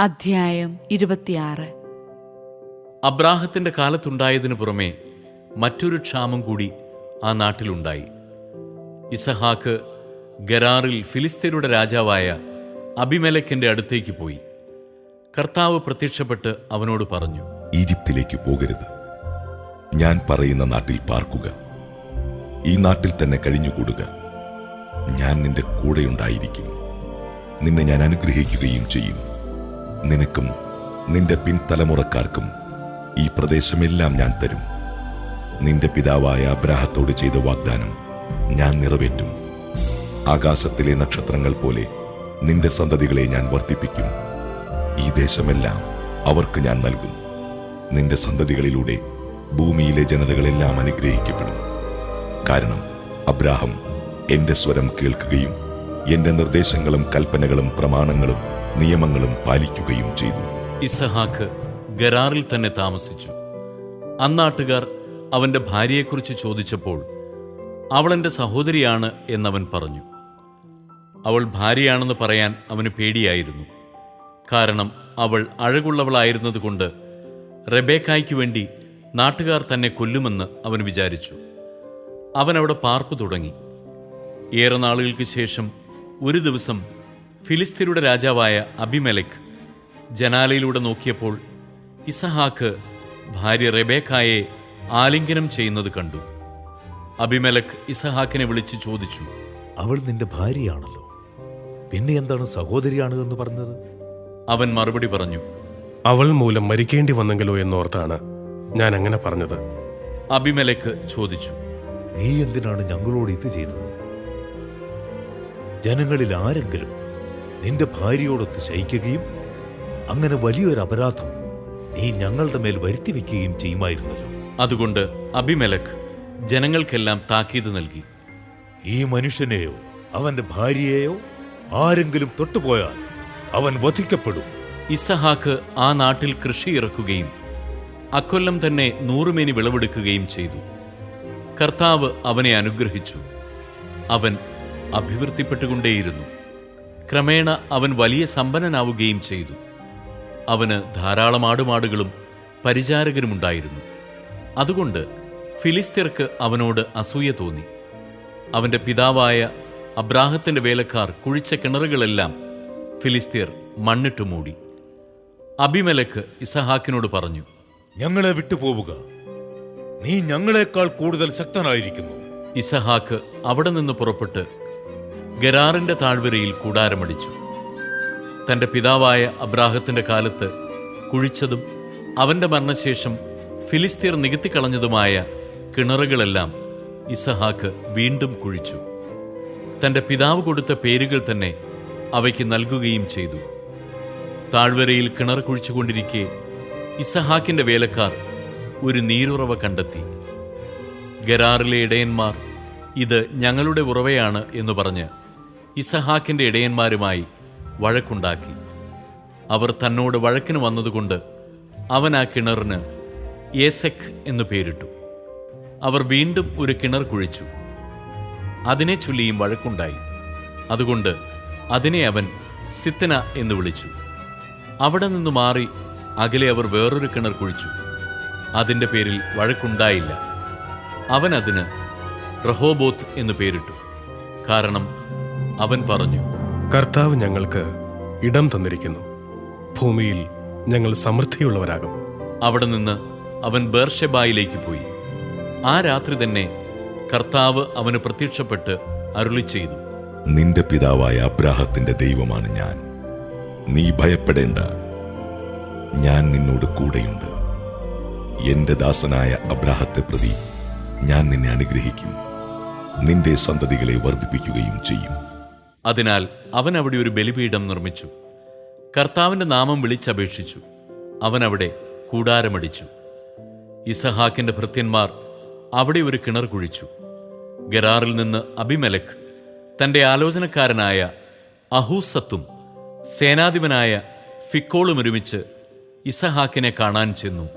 അധ്യായം ഇരുപത്തിയാറ്. അബ്രാഹത്തിന്റെ കാലത്തുണ്ടായതിനു പുറമെ മറ്റൊരു ക്ഷാമം കൂടി ആ നാട്ടിലുണ്ടായി. ഇസഹാക്ക് ഗരാറിൽ ഫിലിസ്തീനയുടെ രാജാവായ അബിമലക്കിന്റെ അടുത്തേക്ക് പോയി. കർത്താവ് പ്രത്യക്ഷപ്പെട്ട് അവനോട് പറഞ്ഞു ഈജിപ്തിലേക്ക് പോകരുത്. ഞാൻ പറയുന്ന നാട്ടിൽ പാർക്കുക. ഈ നാട്ടിൽ തന്നെ കഴിഞ്ഞുകൂടുക. ഞാൻ നിന്റെ കൂടെയുണ്ടായിരിക്കും. നിന്നെ ഞാൻ അനുഗ്രഹിക്കുകയും ചെയ്യും. നിനക്കും നിന്റെ പിൻതലമുറക്കാർക്കും ഈ പ്രദേശമെല്ലാം ഞാൻ തരും. നിന്റെ പിതാവായ അബ്രാഹത്തോട് ചെയ്ത വാഗ്ദാനം ഞാൻ നിറവേറ്റും. ആകാശത്തിലെ നക്ഷത്രങ്ങൾ പോലെ നിന്റെ സന്തതികളെ ഞാൻ വർദ്ധിപ്പിക്കും. ഈ ദേശമെല്ലാം അവർക്ക് ഞാൻ നൽകും. നിന്റെ സന്തതികളിലൂടെ ഭൂമിയിലെ ജനതകളെല്ലാം അനുഗ്രഹിക്കപ്പെടും. കാരണം അബ്രാഹം എന്റെ സ്വരം കേൾക്കുകയും എന്റെ നിർദ്ദേശങ്ങളും കൽപ്പനകളും പ്രമാണങ്ങളും നിയമങ്ങളും പാലിക്കുകയും ചെയ്തു. ഇസഹാക്ക് ഗരാറിൽ തന്നെ താമസിച്ചു. അന്നാട്ടുകാർ അവന്റെ ഭാര്യയെക്കുറിച്ച് ചോദിച്ചപ്പോൾ അവൾ എന്റെ സഹോദരിയാണ് എന്നവൻ പറഞ്ഞു. അവൾ ഭാര്യയാണെന്ന് പറയാൻ അവന് പേടിയായിരുന്നു. കാരണം അവൾ അഴകുള്ളവളായിരുന്നതുകൊണ്ട് റെബേക്കായ്ക്ക് വേണ്ടി നാട്ടുകാർ തന്നെ കൊല്ലുമെന്ന് അവൻ വിചാരിച്ചു. അവൻ അവിടെ പാർപ്പ് തുടങ്ങി. ഏറെ നാളുകൾക്ക് ശേഷം ഒരു ദിവസം ഫിലിസ്തീനയുടെ രാജാവായ അബിമലക് ജനാലയിലൂടെ നോക്കിയപ്പോൾ ഇസഹാക്ക് ഭാര്യ റെബേക്കായെ ആലിംഗനം ചെയ്യുന്നത് കണ്ടു. അബിമലക് ഇസഹാക്കിനെ വിളിച്ച് ചോദിച്ചു അവൾ നിന്റെ ഭാര്യയാണല്ലോ. പിന്നെ എന്താണ് സഹോദരിയാണ് എന്ന് പറഞ്ഞത്? അവൻ മറുപടി പറഞ്ഞു അവൾ മൂലം മരിക്കേണ്ടി വന്നെങ്കിലോ എന്നോർത്താണ് ഞാൻ അങ്ങനെ പറഞ്ഞത്. അബിമലക്ക് ചോദിച്ചു നീ എന്തിനാണ് ഞങ്ങളോട് ഇത് ചെയ്തത്? ജനങ്ങളിൽ ആരെങ്കിലും നിന്റെ ഭാര്യയോടൊത്ത് ശയിക്കുകയും അങ്ങനെ വലിയൊരു അപരാധം നീ ഞങ്ങളുടെ മേൽ വരുത്തി വയ്ക്കുകയും ചെയ്യുമായിരുന്നല്ലോ. അതുകൊണ്ട് അഭിമലക് ജനങ്ങൾക്കെല്ലാം താക്കീത് നൽകി. ഈ മനുഷ്യനെയോ അവന്റെ ഭാര്യയെയോ ആരെങ്കിലും തൊട്ടുപോയാൽ അവൻ വധിക്കപ്പെടും. ഇസഹാക്ക് ആ നാട്ടിൽ കൃഷി ഇറക്കുകയും അക്കൊല്ലം തന്നെ നൂറുമേനി വിളവെടുക്കുകയും ചെയ്തു. കർത്താവ് അവനെ അനുഗ്രഹിച്ചു. അവൻ അഭിവൃദ്ധിപ്പെട്ടുകൊണ്ടേയിരുന്നു. ക്രമേണ അവൻ വലിയ സമ്പന്നനാവുകയും ചെയ്തു. അവന് ധാരാളം ആടുമാടുകളും പരിചാരകരുമുണ്ടായിരുന്നു അതുകൊണ്ട് ഫിലിസ്തീർക്ക് അവനോട് അസൂയ തോന്നി. അവന്റെ പിതാവായ അബ്രാഹത്തിന്റെ വേലക്കാർ കുഴിച്ച കിണറുകളെല്ലാം ഫിലിസ്തീർ മണ്ണിട്ട് മൂടി. അബിമലക്ക് ഇസഹാക്കിനോട് പറഞ്ഞു ഞങ്ങളെ വിട്ടുപോവുക. നീ ഞങ്ങളെക്കാൾ കൂടുതൽ ശക്തനായിരിക്കുന്നു. ഇസഹാക്ക് അവിടെ നിന്ന് പുറപ്പെട്ട് ഗരാറിന്റെ താഴ്വരയിൽ കൂടാരമടിച്ചു. തന്റെ പിതാവായ അബ്രാഹത്തിന്റെ കാലത്ത് കുഴിച്ചതും അവന്റെ മരണശേഷം ഫിലിസ്തീർ നികത്തിക്കളഞ്ഞതുമായ കിണറുകളെല്ലാം ഇസഹാക്ക് വീണ്ടും കുഴിച്ചു. തന്റെ പിതാവ് കൊടുത്ത പേരുകൾ തന്നെ അവയ്ക്ക് നൽകുകയും ചെയ്തു. താഴ്വരയിൽ കിണർ കുഴിച്ചുകൊണ്ടിരിക്കെ ഇസഹാക്കിന്റെ വേലക്കാർ ഒരു നീരുറവ കണ്ടെത്തി. ഗരാറിലെ ഇടയന്മാർ ഇത് ഞങ്ങളുടെ ഉറവയാണ് എന്ന് പറഞ്ഞ് ഇസഹാക്കിന്റെ ഇടയന്മാരുമായി വഴക്കുണ്ടാക്കി. അവർ തന്നോട് വഴക്കിന് വന്നതുകൊണ്ട് അവൻ ആ കിണറിന് ഏസെക് എന്നു പേരിട്ടു. അവർ വീണ്ടും ഒരു കിണർ കുഴിച്ചു. അതിനെ ചൊല്ലിയും വഴക്കുണ്ടായി. അതുകൊണ്ട് അതിനെ അവൻ സിത്തന എന്ന് വിളിച്ചു. അവിടെ നിന്ന് മാറി അകലെ അവർ വേറൊരു കിണർ കുഴിച്ചു. അതിന്റെ പേരിൽ വഴക്കുണ്ടായില്ല. അവൻ അതിന് റഹോബോത്ത് എന്ന് പേരിട്ടു. കാരണം അവൻ പറഞ്ഞു കർത്താവ് ഞങ്ങൾക്ക് ഇടം തന്നിരിക്കുന്നു. ഭൂമിയിൽ ഞങ്ങൾ സമൃദ്ധിയുള്ളവരാകും. അവിടെ നിന്ന് അവൻ ബേർഷെബായിലേക്ക് പോയി. ആ രാത്രി തന്നെ കർത്താവ് അവന് പ്രത്യക്ഷപ്പെട്ട് അരുളി ചെയ്തു നിന്റെ പിതാവായ അബ്രാഹത്തിന്റെ ദൈവമാണ് ഞാൻ. നീ ഭയപ്പെടേണ്ട. ഞാൻ നിന്നോട് കൂടെയുണ്ട്. എന്റെ ദാസനായ അബ്രാഹത്തെ പ്രതി ഞാൻ നിന്നെ അനുഗ്രഹിക്കും. നിന്റെ സന്തതികളെ വർദ്ധിപ്പിക്കുകയും ചെയ്യും. അതിനാൽ അവൻ അവിടെ ഒരു ബലിപീഠം നിർമ്മിച്ചു. കർത്താവിന്റെ നാമം വിളിച്ചപേക്ഷിച്ചു. അവൻ അവിടെ കൂടാരമടിച്ചു. ഇസഹാക്കിന്റെ ഭൃത്യന്മാർ അവിടെ ഒരു കിണർ കുഴിച്ചു. ഗരാറിൽ നിന്ന് അബിമലക് തന്റെ ആലോചനക്കാരനായ അഹൂസത്തും സേനാധിപനായ ഫിക്കോളും ഒരുമിച്ച് ഇസഹാക്കിനെ കാണാൻ ചെന്നു.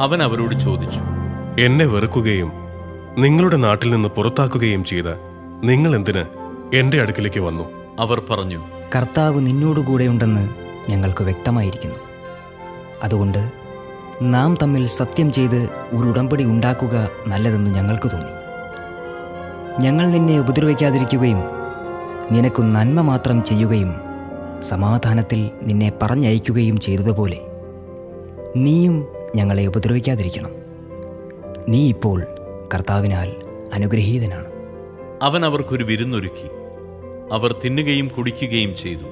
അവൻ അവരോട് ചോദിച്ചു എന്നെ വെറുക്കുകയും നിങ്ങളുടെ നാട്ടിൽ നിന്ന് പുറത്താക്കുകയും ചെയ്ത നിങ്ങൾ എന്തിന് എന്റെ അടുക്കിലേക്ക് വന്നു. അവർ പറഞ്ഞു കർത്താവ് നിന്നോടുകൂടെ ഉണ്ടെന്ന് ഞങ്ങൾക്ക് വ്യക്തമായിരിക്കുന്നു. അതുകൊണ്ട് നാം തമ്മിൽ സത്യം ചെയ്ത് ഒരു ഉടമ്പടി ഉണ്ടാക്കുക നല്ലതെന്ന് ഞങ്ങൾക്ക് തോന്നി. ഞങ്ങൾ നിന്നെ ഉപദ്രവിക്കാതിരിക്കുകയും നിനക്ക് നന്മ മാത്രം ചെയ്യുകയും സമാധാനത്തിൽ നിന്നെ പറഞ്ഞയക്കുകയും ചെയ്തതുപോലെ നീയും ഞങ്ങളെ ഉപദ്രവിക്കാതിരിക്കണം. നീ ഇപ്പോൾ കർത്താവിനാൽ അനുഗ്രഹീതനാണ്. അവൻ അവർക്കൊരു വിരുന്നൊരുക്കി. അവർ തിന്നുകയും കുടിക്കുകയും ചെയ്തു.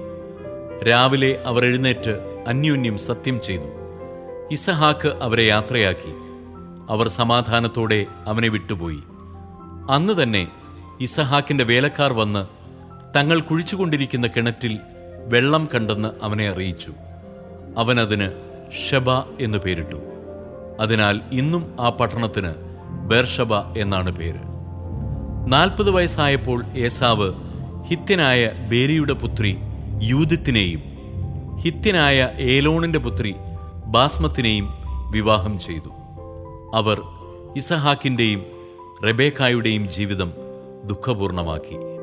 രാവിലെ അവർ എഴുന്നേറ്റ് അന്യോന്യം സത്യം ചെയ്തു. ഇസഹാക്ക് അവരെ യാത്രയാക്കി. അവർ സമാധാനത്തോടെ അവനെ വിട്ടുപോയി. അന്ന് തന്നെ ഇസഹാക്കിന്റെ വേലക്കാർ വന്ന് തങ്ങൾ കുഴിച്ചുകൊണ്ടിരിക്കുന്ന കിണറ്റിൽ വെള്ളം കണ്ടെന്ന് അവനെ അറിയിച്ചു. അവനതിന് ഷബ എന്നു പേരിട്ടു. അതിനാൽ ഇന്നും ആ പട്ടണത്തിന് ബെർഷബ എന്നാണ് പേര്. നാൽപ്പത് വയസ്സായപ്പോൾ ഏസാവ് ഹിത്യനായ ബേരിയുടെ പുത്രി യൂതിത്തിനെയും ഹിത്യനായ ഏലോണിന്റെ പുത്രി ബാസ്മത്തിനെയും വിവാഹം ചെയ്തു. അവർ ഇസഹാക്കിന്റെയും റെബേക്കായുടെയും ജീവിതം ദുഃഖപൂർണമാക്കി.